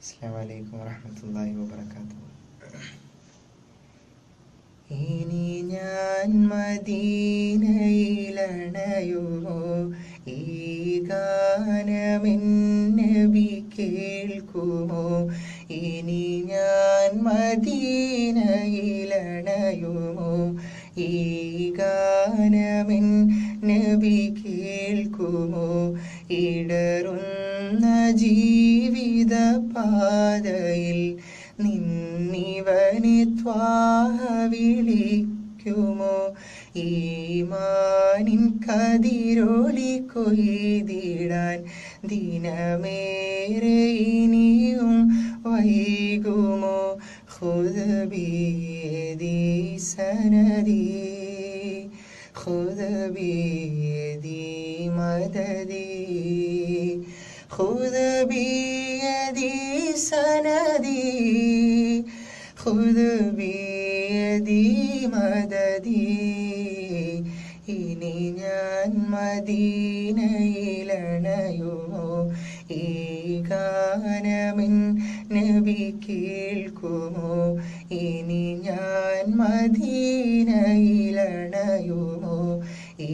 അസ്സാം വലൈക്കും വബർക്കാത്തു ഇനി ഞാൻ മദീനയിലണയുമോ? ഈ ഗാനമെന്നബി കേൾക്കുമോ? ഇനി ഞാൻ മദീനയിലണയുമോ? ഈ ഗാനമെൻ നബി കേൾക്കുമോ? ഇടറുന്ന ജീവിത പാതയിൽ നിന്നിവനെ ത്വാഹ വിളിക്കുമോ? ഈമാനിൻ കതിരോളി കൊയ്തിടാൻ ദിനമേറെ ഇനിയും വൈകുമോ? ഹുദബിയതി സനദി ഹുദബിയതി മദദി خذ بيدي سندي خذ بيدي مددي ഇനി ഞാൻ മദീനയിലണയുമോ ഈ ഗാനമിൻ നബി കേൾക്കുമോ ഇനി ഞാൻ മദീനയിലണയുമോ ഈ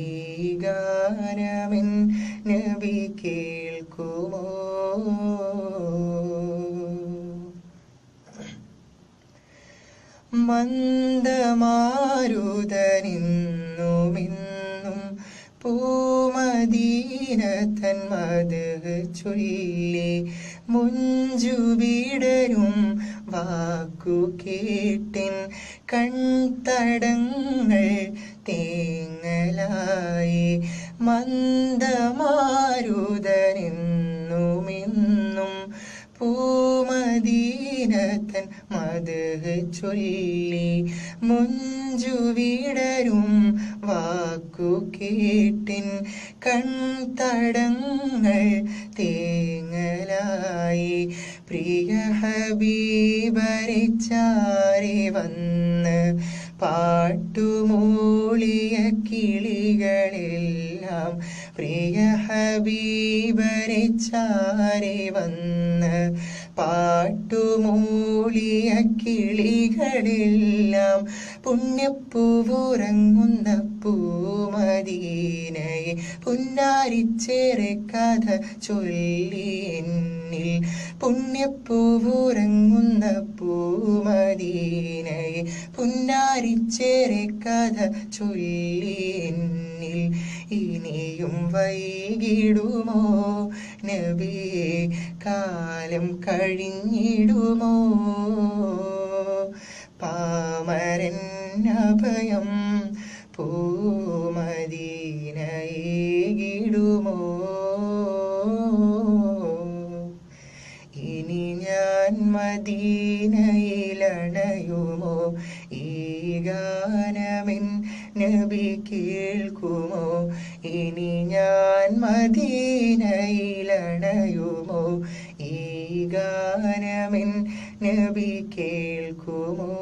ഗാനമിൻ നബി കേൾക്കുമോ മന്ദമാരുതനിന്നുമിന്നും പൂമദീന തന്മത് ചൊല്ലി മുഞ്ചുവിടരും വാക്കു കേട്ടിൻ കൺതടങ്ങൾ തേങ്ങലായി മന്ദമാരുതനെന്നുമിന്നും മത് ചൊല്ലി മുഞ്ചുവിടരും വാക്കു കേട്ടിൻ കൺതടങ്ങൾ തേങ്ങലായി. പ്രിയ ഹബീബരിച്ചാരി ചാരി വന്ന് പാട്ടുമൂളിയ കിളികളെല്ലാം പ്രിയ ഹബീബരെ ചാരി വന്ന് പാട്ടുമൂളിയ കിളികളെല്ലാം പുണ്യപ്പൂവുറങ്ങുന്ന പൂമദീനയെ പുന്നാരിച്ചേറെ കഥ ചൊല്ലി എന്നിൽ പുണ്യപ്പൂവുറങ്ങുന്ന പുന്നാരിച്ചേറെ കഥ ചൊല്ലി എന്നിൽ ഇനിയും വൈകിടുമോ? നബിയെ കാലം കഴിഞ്ഞിടുമോ? പാമരൻ അഭയം പൂമദീനയേകിടുമോ ഇനി ഞാൻ മദീനയിലണയുമോ ഈ ഗാനമിൻ നബി കേൾക്കുമോ? ഇനി ഞാൻ മദീനയിലണയുമോ ഈ ഗാനമിൻ നബി കേൾക്കുമോ?